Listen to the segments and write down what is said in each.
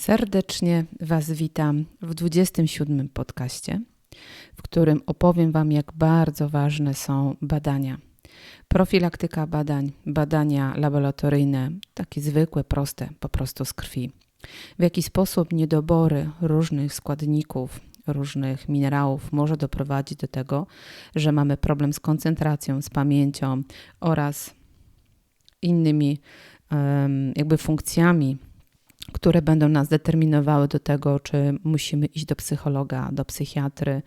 Serdecznie Was witam w 27 podcaście, w którym opowiem Wam, jak bardzo ważne są badania. Profilaktyka badań, badania laboratoryjne, takie zwykłe, proste, po prostu z krwi. W jaki sposób niedobory różnych składników, różnych minerałów może doprowadzić do tego, że mamy problem z koncentracją, z pamięcią oraz innymi jakby funkcjami które będą nas determinowały do tego, czy musimy iść do psychologa, do psychiatry,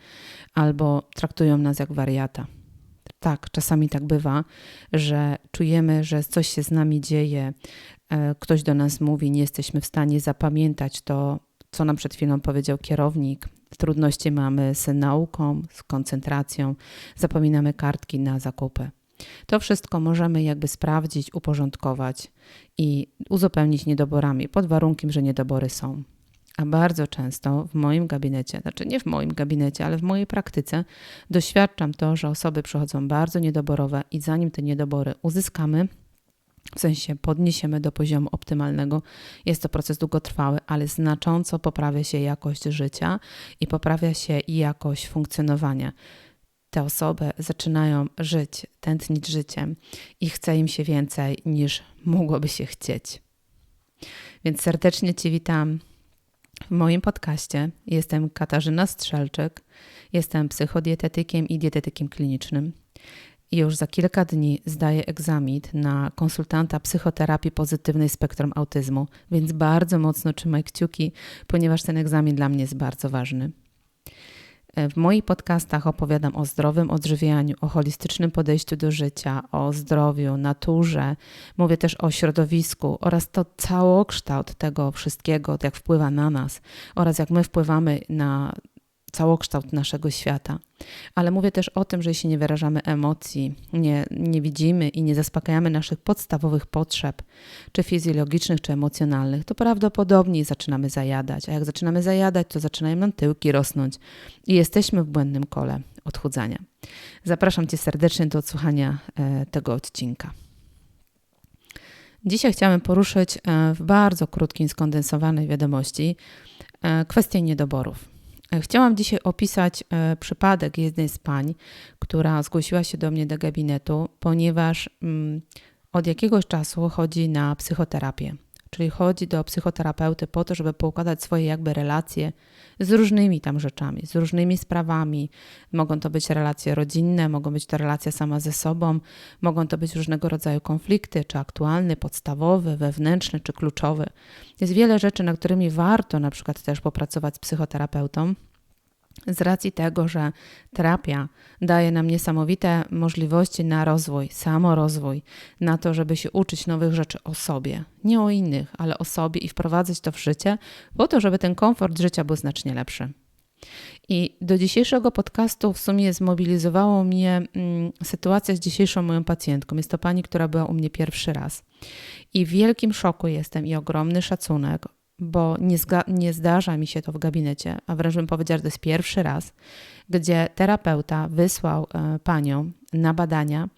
albo traktują nas jak wariata. Tak, czasami tak bywa, że czujemy, że coś się z nami dzieje, e, ktoś do nas mówi, nie jesteśmy w stanie zapamiętać to, co nam przed chwilą powiedział kierownik. Trudności mamy z nauką, z koncentracją, zapominamy kartki na zakupy. To wszystko możemy jakby sprawdzić, uporządkować i uzupełnić niedoborami, pod warunkiem, że niedobory są. A bardzo często w moim gabinecie, znaczy nie w moim gabinecie, ale w mojej praktyce, doświadczam to, że osoby przychodzą bardzo niedoborowe i zanim te niedobory uzyskamy, w sensie podniesiemy do poziomu optymalnego. Jest to proces długotrwały, ale znacząco poprawia się jakość życia i poprawia się jakość funkcjonowania te osoby zaczynają żyć, tętnić życiem i chce im się więcej niż mogłoby się chcieć. Więc serdecznie Ci witam w moim podcaście. Jestem Katarzyna Strzelczyk, jestem psychodietetykiem i dietetykiem klinicznym. I już za kilka dni zdaję egzamin na konsultanta psychoterapii pozytywnej spektrum autyzmu, więc bardzo mocno trzymaj kciuki, ponieważ ten egzamin dla mnie jest bardzo ważny. W moich podcastach opowiadam o zdrowym odżywianiu, o holistycznym podejściu do życia, o zdrowiu, naturze. Mówię też o środowisku oraz to całokształt tego wszystkiego, jak wpływa na nas oraz jak my wpływamy na całokształt naszego świata. Ale mówię też o tym, że jeśli nie wyrażamy emocji, nie, nie widzimy i nie zaspokajamy naszych podstawowych potrzeb, czy fizjologicznych, czy emocjonalnych, to prawdopodobnie zaczynamy zajadać. A jak zaczynamy zajadać, to zaczynają nam tyłki rosnąć i jesteśmy w błędnym kole odchudzania. Zapraszam Cię serdecznie do odsłuchania e, tego odcinka. Dzisiaj chciałam poruszyć e, w bardzo krótkim, skondensowanej wiadomości e, kwestię niedoborów. Chciałam dzisiaj opisać e, przypadek jednej z pań, która zgłosiła się do mnie do gabinetu, ponieważ mm, od jakiegoś czasu chodzi na psychoterapię. Czyli chodzi do psychoterapeuty po to, żeby poukładać swoje jakby relacje z różnymi tam rzeczami, z różnymi sprawami. Mogą to być relacje rodzinne, mogą być to relacje sama ze sobą, mogą to być różnego rodzaju konflikty, czy aktualny, podstawowy, wewnętrzny, czy kluczowy. Jest wiele rzeczy, nad którymi warto na przykład też popracować z psychoterapeutą. Z racji tego, że terapia daje nam niesamowite możliwości na rozwój, samorozwój, na to, żeby się uczyć nowych rzeczy o sobie, nie o innych, ale o sobie i wprowadzać to w życie, po to, żeby ten komfort życia był znacznie lepszy. I do dzisiejszego podcastu w sumie zmobilizowało mnie mm, sytuacja z dzisiejszą moją pacjentką. Jest to pani, która była u mnie pierwszy raz. I w wielkim szoku jestem i ogromny szacunek, bo nie, nie zdarza mi się to w gabinecie, a wręcz bym powiedziała, że to jest pierwszy raz, gdzie terapeuta wysłał e, panią na badania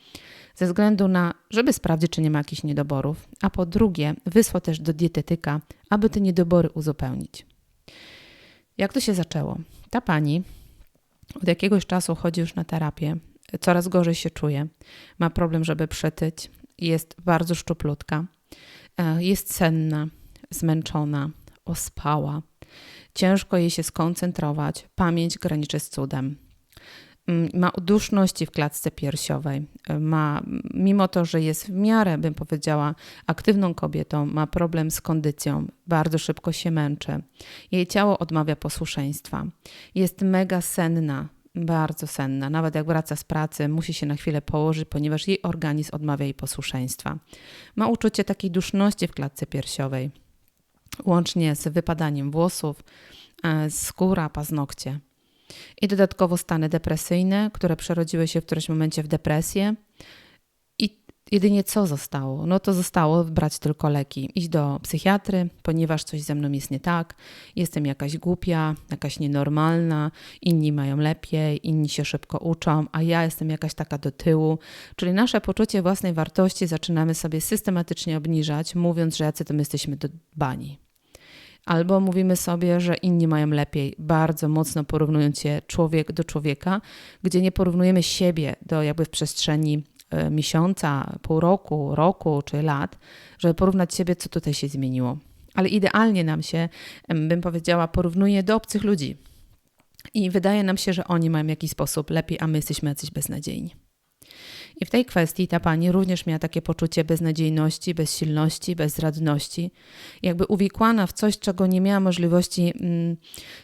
ze względu na, żeby sprawdzić, czy nie ma jakichś niedoborów, a po drugie, wysłał też do dietetyka, aby te niedobory uzupełnić. Jak to się zaczęło? Ta pani od jakiegoś czasu chodzi już na terapię, coraz gorzej się czuje, ma problem, żeby przetyć, jest bardzo szczuplutka, e, jest senna, zmęczona, ospała. Ciężko jej się skoncentrować, pamięć graniczy z cudem. Mm, ma duszności w klatce piersiowej. Ma, mimo to, że jest w miarę, bym powiedziała, aktywną kobietą, ma problem z kondycją, bardzo szybko się męczy. Jej ciało odmawia posłuszeństwa. Jest mega senna, bardzo senna. Nawet jak wraca z pracy, musi się na chwilę położyć, ponieważ jej organizm odmawia jej posłuszeństwa. Ma uczucie takiej duszności w klatce piersiowej łącznie z wypadaniem włosów, e, skóra, paznokcie. I dodatkowo stany depresyjne, które przerodziły się w którymś momencie w depresję. Jedynie co zostało? No to zostało brać tylko leki, iść do psychiatry, ponieważ coś ze mną jest nie tak, jestem jakaś głupia, jakaś nienormalna, inni mają lepiej, inni się szybko uczą, a ja jestem jakaś taka do tyłu. Czyli nasze poczucie własnej wartości zaczynamy sobie systematycznie obniżać, mówiąc, że jacy to my jesteśmy do bani. Albo mówimy sobie, że inni mają lepiej, bardzo mocno porównując się człowiek do człowieka, gdzie nie porównujemy siebie do jakby w przestrzeni miesiąca, pół roku, roku czy lat, żeby porównać siebie, co tutaj się zmieniło. Ale idealnie nam się, bym powiedziała, porównuje do obcych ludzi. I wydaje nam się, że oni mają w jakiś sposób lepiej, a my jesteśmy jacyś beznadziejni. I w tej kwestii ta pani również miała takie poczucie beznadziejności, bezsilności, bezradności, jakby uwikłana w coś, czego nie miała możliwości mm,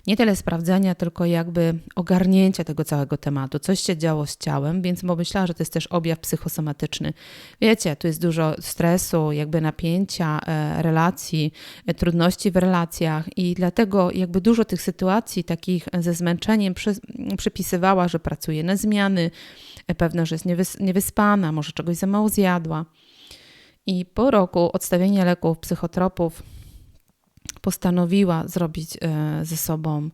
nie tyle sprawdzenia, tylko jakby ogarnięcia tego całego tematu. Coś się działo z ciałem, więc pomyślała, że to jest też objaw psychosomatyczny. Wiecie, tu jest dużo stresu, jakby napięcia, e, relacji, e, trudności w relacjach i dlatego jakby dużo tych sytuacji takich ze zmęczeniem przy, przypisywała, że pracuje na zmiany, e, pewno, że jest niewys, niewyspana, może czegoś za mało zjadła. I po roku odstawienia leków, psychotropów, postanowiła zrobić e, ze sobą,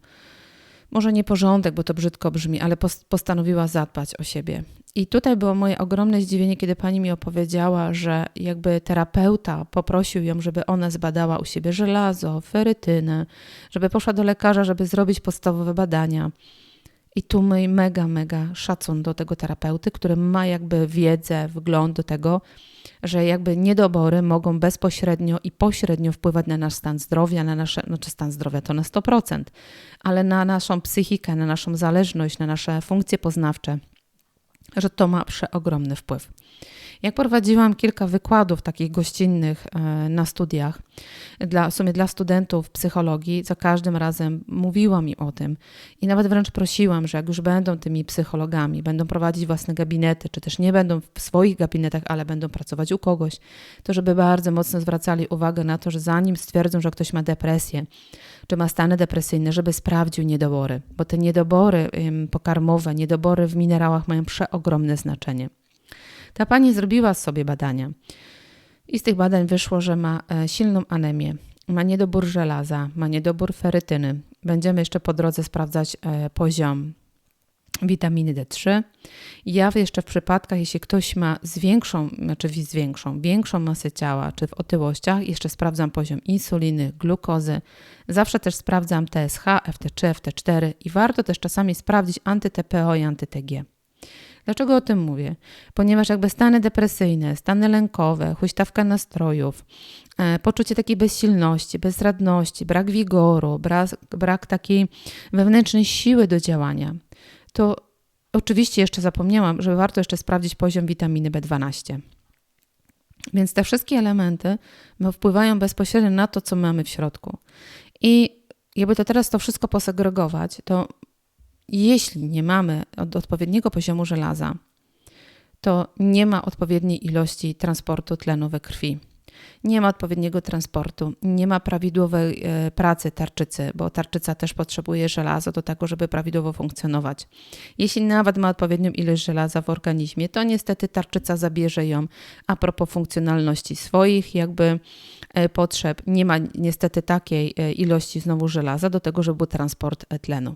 może nie porządek, bo to brzydko brzmi, ale postanowiła zadbać o siebie. I tutaj było moje ogromne zdziwienie, kiedy pani mi opowiedziała, że jakby terapeuta poprosił ją, żeby ona zbadała u siebie żelazo, ferytynę, żeby poszła do lekarza, żeby zrobić podstawowe badania. I tu mój mega, mega szacun do tego terapeuty, który ma jakby wiedzę, wgląd do tego, że jakby niedobory mogą bezpośrednio i pośrednio wpływać na nasz stan zdrowia, na nasze, znaczy stan zdrowia to na 100%, ale na naszą psychikę, na naszą zależność, na nasze funkcje poznawcze, że to ma przeogromny wpływ. Jak prowadziłam kilka wykładów takich gościnnych e, na studiach, dla, w sumie dla studentów psychologii, za każdym razem mówiłam im o tym i nawet wręcz prosiłam, że jak już będą tymi psychologami, będą prowadzić własne gabinety, czy też nie będą w swoich gabinetach, ale będą pracować u kogoś, to żeby bardzo mocno zwracali uwagę na to, że zanim stwierdzą, że ktoś ma depresję, czy ma stany depresyjne, żeby sprawdził niedobory, bo te niedobory pokarmowe, niedobory w minerałach mają przeogromne znaczenie. Ta pani zrobiła sobie badania i z tych badań wyszło, że ma e, silną anemię, ma niedobór żelaza, ma niedobór ferytyny. Będziemy jeszcze po drodze sprawdzać e, poziom witaminy D3. Ja jeszcze w przypadkach, jeśli ktoś ma z większą, znaczy większą, większą masę ciała, czy w otyłościach, jeszcze sprawdzam poziom insuliny, glukozy. Zawsze też sprawdzam TSH, FT3, FT4 i warto też czasami sprawdzić anty-TPO i anty-TG. Dlaczego o tym mówię? Ponieważ jakby stany depresyjne, stany lękowe, huśtawka nastrojów, e, poczucie takiej bezsilności, bezradności, brak wigoru, brak, brak takiej wewnętrznej siły do działania, to oczywiście jeszcze zapomniałam, że warto jeszcze sprawdzić poziom witaminy B12. Więc te wszystkie elementy wpływają bezpośrednio na to, co mamy w środku. I jakby to teraz to wszystko posegregować, to jeśli nie mamy od odpowiedniego poziomu żelaza, to nie ma odpowiedniej ilości transportu tlenu we krwi. Nie ma odpowiedniego transportu, nie ma prawidłowej e, pracy tarczycy, bo tarczyca też potrzebuje żelaza do tego, żeby prawidłowo funkcjonować. Jeśli nawet ma odpowiednią ilość żelaza w organizmie, to niestety tarczyca zabierze ją a propos funkcjonalności swoich jakby e, potrzeb. Nie ma niestety takiej e, ilości znowu żelaza do tego, żeby był transport tlenu.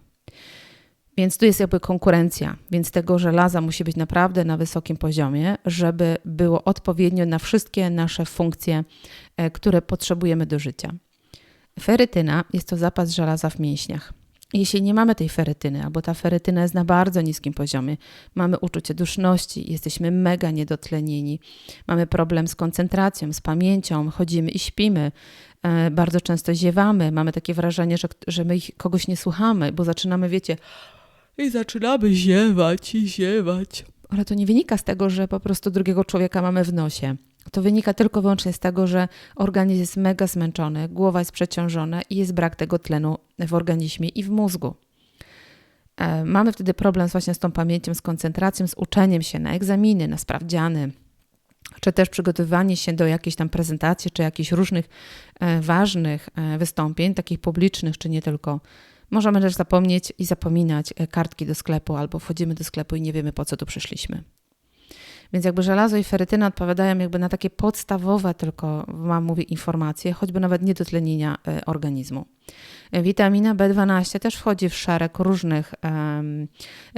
Więc tu jest jakby konkurencja, więc tego żelaza musi być naprawdę na wysokim poziomie, żeby było odpowiednio na wszystkie nasze funkcje, e, które potrzebujemy do życia. Ferytyna jest to zapas żelaza w mięśniach. Jeśli nie mamy tej ferytyny, albo ta ferytyna jest na bardzo niskim poziomie, mamy uczucie duszności, jesteśmy mega niedotlenieni, mamy problem z koncentracją, z pamięcią, chodzimy i śpimy, e, bardzo często ziewamy, mamy takie wrażenie, że, że my kogoś nie słuchamy, bo zaczynamy, wiecie, i zaczynamy ziewać i ziewać. Ale to nie wynika z tego, że po prostu drugiego człowieka mamy w nosie. To wynika tylko wyłącznie z tego, że organizm jest mega zmęczony, głowa jest przeciążona i jest brak tego tlenu w organizmie i w mózgu. E, mamy wtedy problem właśnie z tą pamięcią, z koncentracją, z uczeniem się na egzaminy, na sprawdziany, czy też przygotowywanie się do jakiejś tam prezentacji, czy jakichś różnych e, ważnych e, wystąpień, takich publicznych, czy nie tylko Możemy też zapomnieć i zapominać e, kartki do sklepu, albo wchodzimy do sklepu i nie wiemy, po co tu przyszliśmy. Więc jakby żelazo i ferytyna odpowiadają jakby na takie podstawowe tylko, mam mówię, informacje, choćby nawet niedotlenienia e, organizmu. Witamina B12 też wchodzi w szereg różnych um,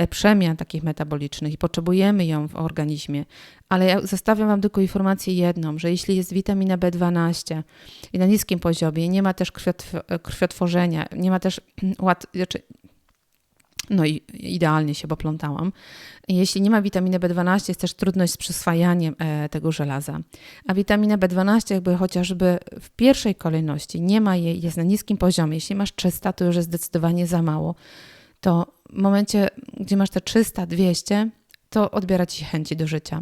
przemian takich metabolicznych i potrzebujemy ją w organizmie, ale ja zostawiam Wam tylko informację jedną, że jeśli jest witamina B12 i na niskim poziomie, nie ma też krwiotworzenia, nie ma też łat, znaczy no i idealnie się poplątałam. Jeśli nie ma witaminy B12, jest też trudność z przyswajaniem e, tego żelaza. A witamina B12 jakby chociażby w pierwszej kolejności nie ma jej, jest na niskim poziomie. Jeśli masz 300, to już jest zdecydowanie za mało. To w momencie, gdzie masz te 300, 200, to odbiera ci chęci do życia.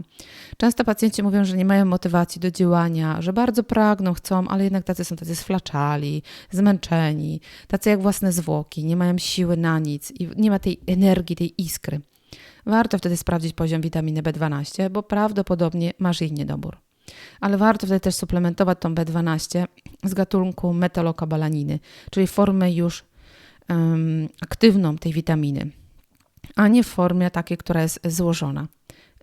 Często pacjenci mówią, że nie mają motywacji do działania, że bardzo pragną, chcą, ale jednak tacy są tacy sflaczali, zmęczeni, tacy jak własne zwłoki, nie mają siły na nic i nie ma tej energii, tej iskry. Warto wtedy sprawdzić poziom witaminy B12, bo prawdopodobnie masz jej niedobór. Ale warto wtedy też suplementować tą B12 z gatunku metalokobalaniny, czyli formę już um, aktywną tej witaminy a nie w formie takiej, która jest złożona.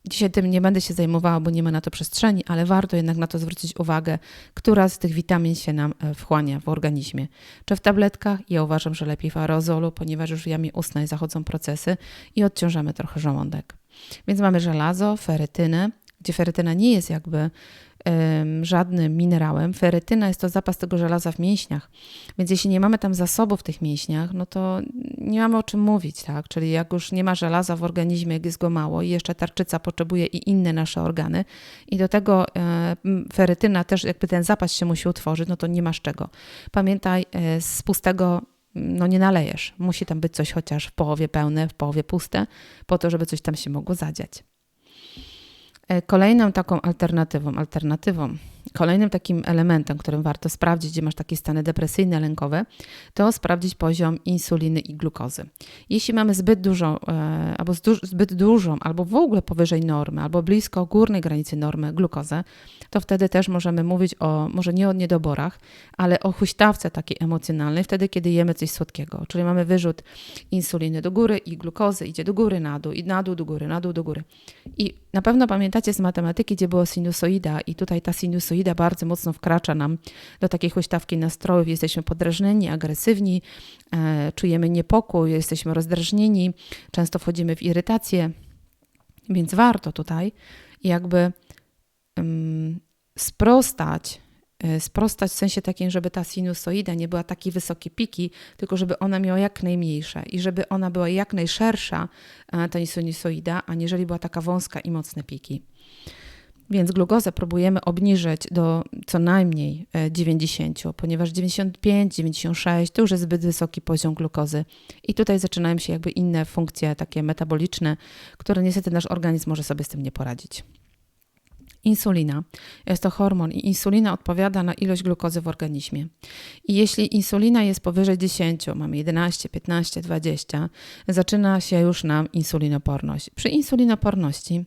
Dzisiaj tym nie będę się zajmowała, bo nie ma na to przestrzeni, ale warto jednak na to zwrócić uwagę, która z tych witamin się nam e, wchłania w organizmie. Czy w tabletkach? Ja uważam, że lepiej w aerozolu, ponieważ już w jamie ustnej zachodzą procesy i odciążamy trochę żołądek. Więc mamy żelazo, ferytynę, gdzie ferytyna nie jest jakby żadnym minerałem. Ferytyna jest to zapas tego żelaza w mięśniach. Więc jeśli nie mamy tam zasobów w tych mięśniach, no to nie mamy o czym mówić, tak? Czyli jak już nie ma żelaza w organizmie, jak jest go mało i jeszcze tarczyca potrzebuje i inne nasze organy i do tego e, ferytyna też jakby ten zapas się musi utworzyć, no to nie masz czego. Pamiętaj, e, z pustego no nie nalejesz. Musi tam być coś chociaż w połowie pełne, w połowie puste, po to, żeby coś tam się mogło zadziać. E, kolejną taką alternatywą, alternatywą, kolejnym takim elementem, którym warto sprawdzić, gdzie masz takie stany depresyjne, lękowe, to sprawdzić poziom insuliny i glukozy. Jeśli mamy zbyt dużą, e, albo zbyt dużą, albo w ogóle powyżej normy, albo blisko górnej granicy normy glukozę, to wtedy też możemy mówić o, może nie o niedoborach, ale o huśtawce takiej emocjonalnej, wtedy kiedy jemy coś słodkiego. Czyli mamy wyrzut insuliny do góry i glukozy idzie do góry, na dół i na dół, do góry, na dół, do góry. I na pewno pamiętacie z matematyki, gdzie było sinusoida i tutaj ta sinusoida bardzo mocno wkracza nam do takiej huśtawki nastrojów. Jesteśmy podrażnieni, agresywni, e, czujemy niepokój, jesteśmy rozdrażnieni, często wchodzimy w irytację, więc warto tutaj jakby sprostać, e, sprostać w sensie takim, żeby ta sinusoida nie była takie wysokie piki, tylko żeby ona miała jak najmniejsze i żeby ona była jak najszersza, e, ta sinusoida, aniżeli była taka wąska i mocne piki. Więc glukozę próbujemy obniżyć do co najmniej 90, e, ponieważ 95, 96 to już jest zbyt wysoki poziom glukozy. I tutaj zaczynają się jakby inne funkcje takie metaboliczne, które niestety nasz organizm może sobie z tym nie poradzić. Insulina. Jest to hormon i insulina odpowiada na ilość glukozy w organizmie. I jeśli insulina jest powyżej 10, mamy 11, 15, 20, zaczyna się już nam insulinoporność. Przy insulinoporności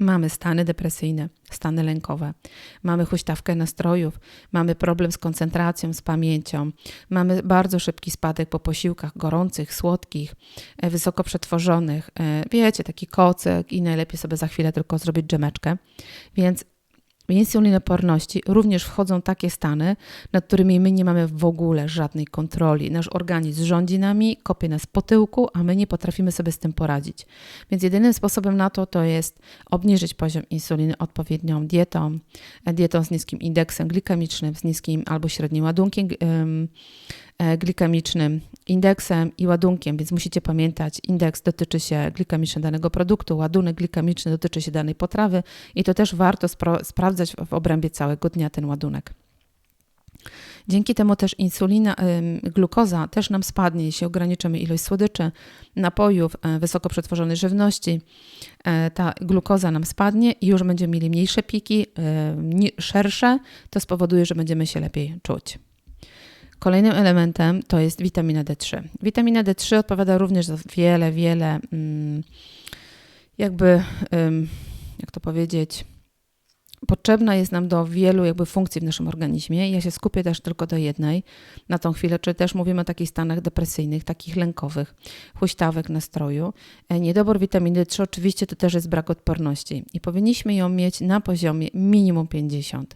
Mamy stany depresyjne, stany lękowe, mamy huśtawkę nastrojów, mamy problem z koncentracją, z pamięcią, mamy bardzo szybki spadek po posiłkach gorących, słodkich, e, wysoko przetworzonych. E, wiecie, taki kocyk i najlepiej sobie za chwilę tylko zrobić dżemeczkę. Więc insulinoporności również wchodzą takie stany, nad którymi my nie mamy w ogóle żadnej kontroli. Nasz organizm rządzi nami, kopie nas po tyłku, a my nie potrafimy sobie z tym poradzić. Więc jedynym sposobem na to to jest obniżyć poziom insuliny odpowiednią dietą, dietą z niskim indeksem glikemicznym, z niskim albo średnim ładunkiem glikemicznym, indeksem i ładunkiem, więc musicie pamiętać, indeks dotyczy się glikemiczny danego produktu, ładunek glikemiczny dotyczy się danej potrawy i to też warto spra sprawdzać w obrębie całego dnia ten ładunek. Dzięki temu też insulina, glukoza też nam spadnie, jeśli ograniczymy ilość słodyczy, napojów, e, wysoko przetworzonej żywności. E, ta glukoza nam spadnie i już będziemy mieli mniejsze piki, szersze. To spowoduje, że będziemy się lepiej czuć. Kolejnym elementem to jest witamina D3. Witamina D3 odpowiada również za wiele, wiele, mm, jakby, jak to powiedzieć, potrzebna jest nam do wielu jakby funkcji w naszym organizmie. Ja się skupię też tylko do jednej na tą chwilę, czy też mówimy o takich stanach depresyjnych, takich lękowych, huśtawek nastroju. E, niedobór witaminy D3 oczywiście to też jest brak odporności i powinniśmy ją mieć na poziomie minimum 50.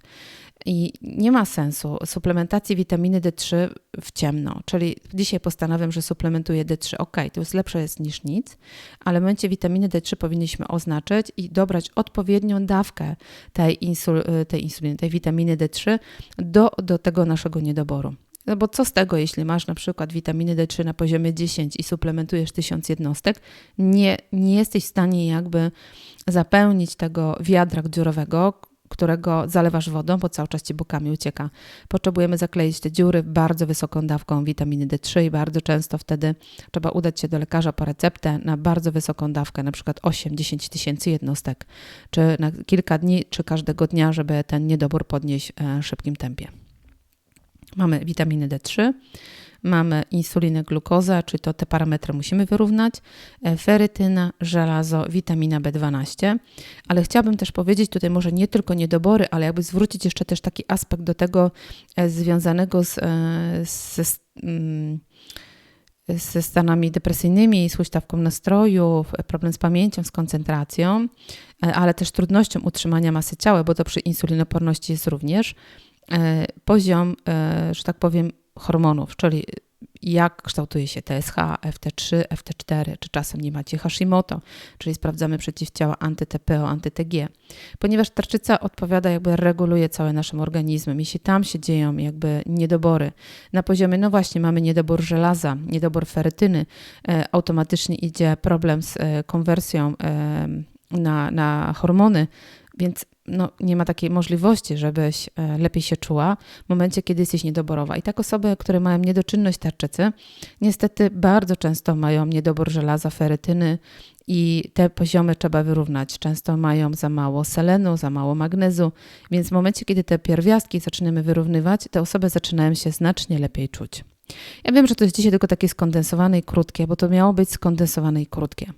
I nie ma sensu suplementacji witaminy D3 w ciemno. Czyli dzisiaj postanawiam, że suplementuję D3. Ok, to jest lepsze jest niż nic, ale w momencie witaminy D3 powinniśmy oznaczyć i dobrać odpowiednią dawkę tej, insul, tej insuliny, tej witaminy D3 do, do tego naszego niedoboru. No bo co z tego, jeśli masz na przykład witaminy D3 na poziomie 10 i suplementujesz 1000 jednostek, nie, nie jesteś w stanie jakby zapełnić tego wiadra dziurowego, którego zalewasz wodą, bo cały czas ci bokami ucieka. Potrzebujemy zakleić te dziury bardzo wysoką dawką witaminy D3 i bardzo często wtedy trzeba udać się do lekarza po receptę na bardzo wysoką dawkę, na przykład 8-10 tysięcy jednostek, czy na kilka dni, czy każdego dnia, żeby ten niedobór podnieść e, w szybkim tempie. Mamy witaminy D3, mamy insulinę, glukozę, czy to te parametry musimy wyrównać, e, ferytyna, żelazo, witamina B12, ale chciałabym też powiedzieć tutaj może nie tylko niedobory, ale jakby zwrócić jeszcze też taki aspekt do tego e, związanego z, z, mm, ze stanami depresyjnymi, z huśtawką nastroju, problem z pamięcią, z koncentracją, e, ale też trudnością utrzymania masy ciała, bo to przy insulinoporności jest również poziom, że tak powiem, hormonów, czyli jak kształtuje się TSH, FT3, FT4, czy czasem nie macie Hashimoto, czyli sprawdzamy przeciwciała anty-TPO, anty-TG. Ponieważ tarczyca odpowiada, jakby reguluje całym naszym organizmem. Jeśli tam się dzieją jakby niedobory na poziomie, no właśnie, mamy niedobór żelaza, niedobór ferytyny, e, automatycznie idzie problem z e, konwersją e, na, na hormony, więc no, nie ma takiej możliwości, żebyś e, lepiej się czuła w momencie, kiedy jesteś niedoborowa. I tak osoby, które mają niedoczynność tarczycy, niestety bardzo często mają niedobór żelaza, ferytyny i te poziomy trzeba wyrównać. Często mają za mało selenu, za mało magnezu, więc w momencie, kiedy te pierwiastki zaczynamy wyrównywać, te osoby zaczynają się znacznie lepiej czuć. Ja wiem, że to jest dzisiaj tylko takie skondensowane i krótkie, bo to miało być skondensowane i krótkie.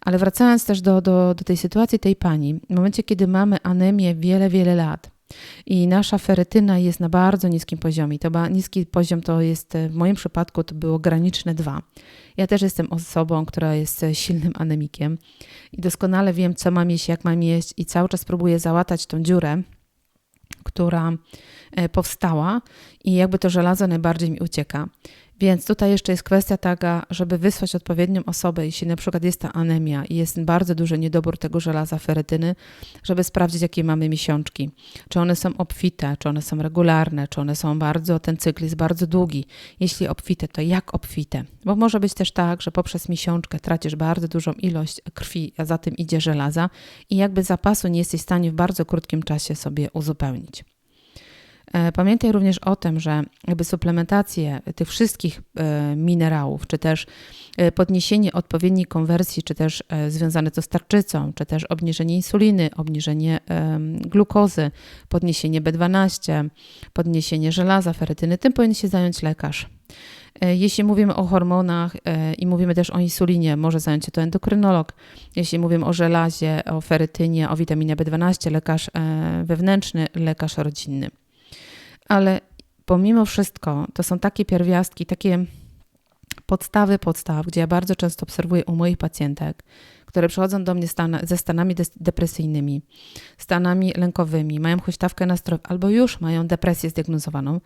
Ale wracając też do, do, do tej sytuacji tej pani, w momencie, kiedy mamy anemię wiele, wiele lat, i nasza ferytyna jest na bardzo niskim poziomie. To niski poziom to jest w moim przypadku to było graniczne 2. Ja też jestem osobą, która jest silnym anemikiem i doskonale wiem, co mam jeść, jak mam jeść i cały czas próbuję załatać tą dziurę, która e, powstała i jakby to żelazo najbardziej mi ucieka. Więc tutaj jeszcze jest kwestia taka, żeby wysłać odpowiednią osobę, jeśli na przykład jest ta anemia i jest bardzo duży niedobór tego żelaza, ferytyny, żeby sprawdzić, jakie mamy miesiączki. Czy one są obfite, czy one są regularne, czy one są bardzo, ten cykl jest bardzo długi. Jeśli obfite, to jak obfite? Bo może być też tak, że poprzez miesiączkę tracisz bardzo dużą ilość krwi, a za tym idzie żelaza i jakby zapasu nie jesteś w stanie w bardzo krótkim czasie sobie uzupełnić. E, pamiętaj również o tym, że jakby suplementację tych wszystkich e, minerałów, czy też e, podniesienie odpowiedniej konwersji, czy też związane to z tarczycą, czy też obniżenie insuliny, obniżenie glukozy, podniesienie B12, podniesienie żelaza, ferytyny, tym powinien się zająć lekarz. Jeśli mówimy o hormonach i mówimy też o insulinie, może zająć się to endokrynolog. Jeśli mówimy o żelazie, o ferytynie, o witaminie B12, lekarz wewnętrzny, lekarz rodzinny ale pomimo wszystko to są takie pierwiastki, takie podstawy podstaw, gdzie ja bardzo często obserwuję u moich pacjentek, które przychodzą do mnie stan ze stanami depresyjnymi, stanami lękowymi, mają huśtawkę nastrojową albo już mają depresję zdiagnozowaną,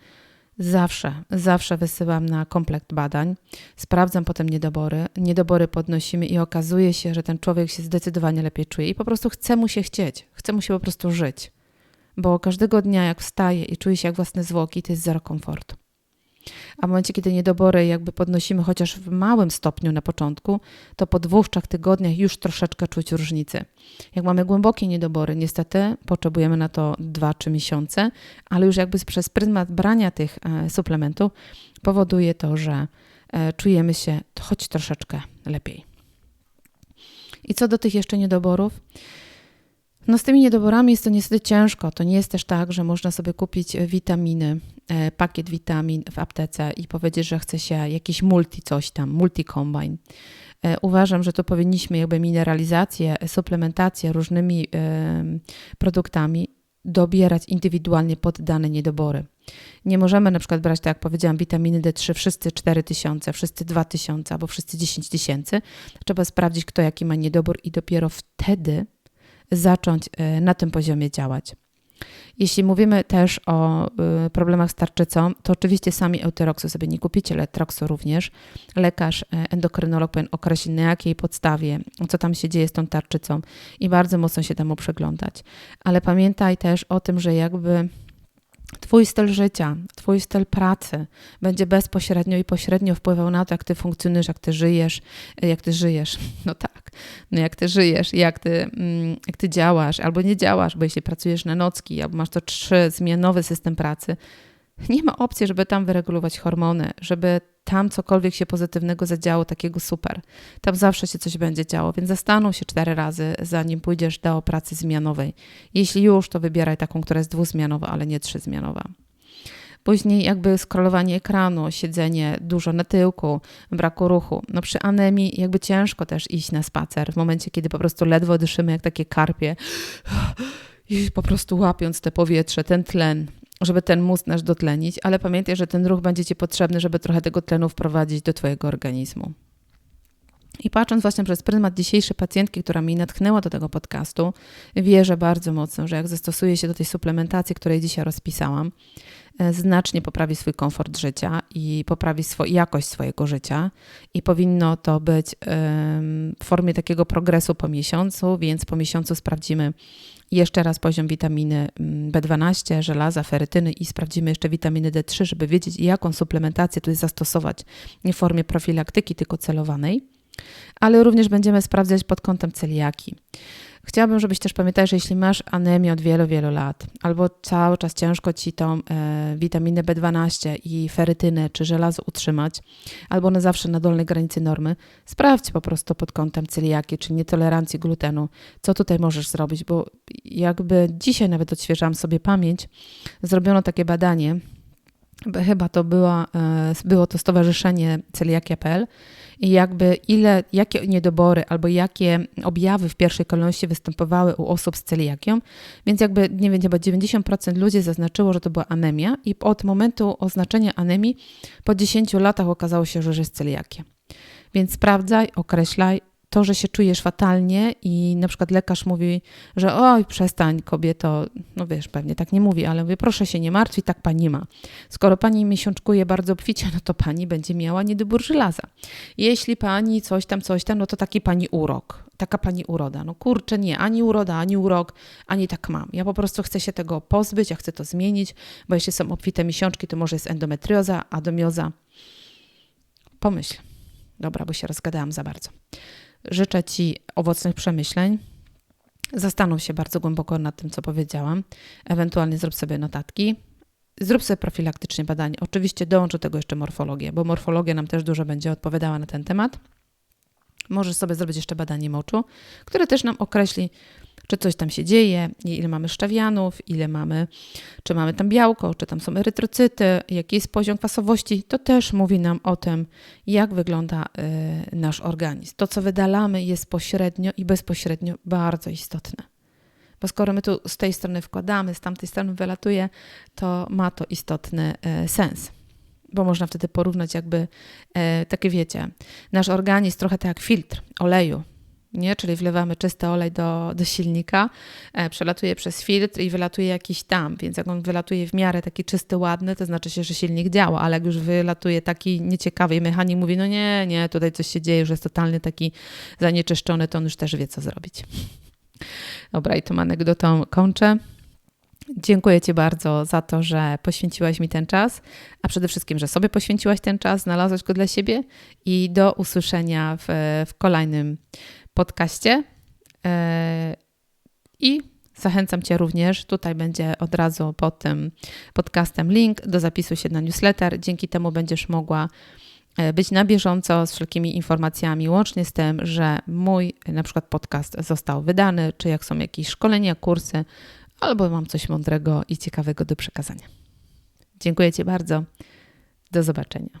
zawsze, zawsze wysyłam na komplekt badań, sprawdzam potem niedobory, niedobory podnosimy i okazuje się, że ten człowiek się zdecydowanie lepiej czuje i po prostu chce mu się chcieć, chce mu się po prostu żyć bo każdego dnia jak wstaje i czuje się jak własne zwłoki, to jest zero komfortu. A w momencie, kiedy niedobory jakby podnosimy chociaż w małym stopniu na początku, to po dwóch, trzech tygodniach już troszeczkę czuć różnicę. Jak mamy głębokie niedobory, niestety potrzebujemy na to 2-3 miesiące, ale już jakby przez pryzmat brania tych e, suplementów powoduje to, że e, czujemy się choć troszeczkę lepiej. I co do tych jeszcze niedoborów, no z tymi niedoborami jest to niestety ciężko. To nie jest też tak, że można sobie kupić witaminy, e, pakiet witamin w aptece i powiedzieć, że chce się jakiś multi coś tam, multi combine. E, uważam, że to powinniśmy jakby mineralizację, suplementację różnymi produktami dobierać indywidualnie pod dane niedobory. Nie możemy na przykład brać, tak jak powiedziałam, witaminy D3 wszyscy 4000, wszyscy 2000 albo wszyscy 10 tysięcy. Trzeba sprawdzić, kto jaki ma niedobór i dopiero wtedy zacząć e, na tym poziomie działać. Jeśli mówimy też o y, problemach z tarczycą, to oczywiście sami euteroksu sobie nie kupicie, letroksu również. Lekarz, e, endokrynolog powinien określić na jakiej podstawie, co tam się dzieje z tą tarczycą i bardzo mocno się temu przyglądać. Ale pamiętaj też o tym, że jakby Twój styl życia, Twój styl pracy będzie bezpośrednio i pośrednio wpływał na to, jak Ty funkcjonujesz, jak Ty żyjesz, jak Ty żyjesz. No tak, no jak Ty żyjesz, jak Ty, mm, jak ty działasz albo nie działasz, bo jeśli pracujesz na nocki albo masz to trzy zmianowy system pracy, nie ma opcji, żeby tam wyregulować hormony, żeby tam cokolwiek się pozytywnego zadziało, takiego super. Tam zawsze się coś będzie działo, więc zastanów się cztery razy, zanim pójdziesz do pracy zmianowej. Jeśli już, to wybieraj taką, która jest dwuzmianowa, ale nie trzyzmianowa. Później jakby scrollowanie ekranu, siedzenie dużo na tyłku, braku ruchu. No przy anemii jakby ciężko też iść na spacer w momencie, kiedy po prostu ledwo dyszymy jak takie karpie i po prostu łapiąc te powietrze, ten tlen, żeby ten mózg nasz dotlenić, ale pamiętaj, że ten ruch będzie Ci potrzebny, żeby trochę tego tlenu wprowadzić do Twojego organizmu. I patrząc właśnie przez pryzmat dzisiejszej pacjentki, która mi natchnęła do tego podcastu, wierzę bardzo mocno, że jak zastosuje się do tej suplementacji, której dzisiaj rozpisałam, e, znacznie poprawi swój komfort życia i poprawi swo jakość swojego życia. I powinno to być w formie takiego progresu po miesiącu, więc po miesiącu sprawdzimy, jeszcze raz poziom witaminy mm, B12, żelaza, ferytyny i sprawdzimy jeszcze witaminy D3, żeby wiedzieć, jaką suplementację tutaj zastosować. Nie w formie profilaktyki, tylko celowanej. Ale również będziemy sprawdzać pod kątem celiaki. Chciałabym, żebyś też pamiętał, że jeśli masz anemię od wielu, wielu lat, albo cały czas ciężko ci tą e, witaminę B12 i ferytynę czy żelazo utrzymać, albo one zawsze na dolnej granicy normy, sprawdź po prostu pod kątem celiaki, czy nietolerancji glutenu, co tutaj możesz zrobić, bo jakby dzisiaj nawet odświeżam sobie pamięć, zrobiono takie badanie, chyba to była, e, było to Stowarzyszenie Celiakia.pl i jakby ile, jakie niedobory albo jakie objawy w pierwszej kolejności występowały u osób z celiakią, więc jakby, nie wiem, chyba 90% ludzi zaznaczyło, że to była anemia i od momentu oznaczenia anemii po 10 latach okazało się, że jest celiakia. Więc sprawdzaj, określaj, to, że się czujesz fatalnie i na przykład lekarz mówi, że oj, przestań kobieto, no wiesz, pewnie tak nie mówi, ale mówię, proszę się nie martwić, tak pani ma. Skoro pani miesiączkuje bardzo obficie, no to pani będzie miała niedobór żelaza. Jeśli pani coś tam, coś tam, no to taki pani urok, taka pani uroda. No kurczę, nie, ani uroda, ani urok, ani tak mam. Ja po prostu chcę się tego pozbyć, ja chcę to zmienić, bo jeśli są obfite miesiączki, to może jest endometrioza, adomioza. Pomyśl. Dobra, bo się rozgadałam za bardzo. Życzę Ci owocnych przemyśleń. Zastanów się bardzo głęboko nad tym, co powiedziałam. Ewentualnie zrób sobie notatki. Zrób sobie profilaktycznie badanie. Oczywiście dołącz do tego jeszcze morfologię, bo morfologia nam też dużo będzie odpowiadała na ten temat. Możesz sobie zrobić jeszcze badanie moczu, które też nam określi, czy coś tam się dzieje, ile mamy szczawianów, ile mamy, czy mamy tam białko, czy tam są erytrocyty, jaki jest poziom kwasowości, to też mówi nam o tym, jak wygląda y, nasz organizm. To, co wydalamy, jest pośrednio i bezpośrednio bardzo istotne. Bo skoro my tu z tej strony wkładamy, z tamtej strony wylatuje, to ma to istotny y, sens bo można wtedy porównać jakby e, takie wiecie, nasz organizm trochę tak jak filtr oleju, nie? czyli wlewamy czysty olej do, do silnika, e, przelatuje przez filtr i wylatuje jakiś tam, więc jak on wylatuje w miarę taki czysty, ładny, to znaczy się, że silnik działa, ale jak już wylatuje taki nieciekawy i mechanik mówi, no nie, nie, tutaj coś się dzieje, że jest totalnie taki zanieczyszczony, to on już też wie, co zrobić. Dobra, i tą anegdotą kończę. Dziękuję Ci bardzo za to, że poświęciłaś mi ten czas, a przede wszystkim, że sobie poświęciłaś ten czas, znalazłaś go dla siebie i do usłyszenia w, w kolejnym podcaście. E, I zachęcam Cię również, tutaj będzie od razu pod tym podcastem link do zapisu się na newsletter. Dzięki temu będziesz mogła e, być na bieżąco z wszelkimi informacjami, łącznie z tym, że mój na przykład podcast został wydany, czy jak są jakieś szkolenia, kursy, albo mam coś mądrego i ciekawego do przekazania. Dziękuję Ci bardzo. Do zobaczenia.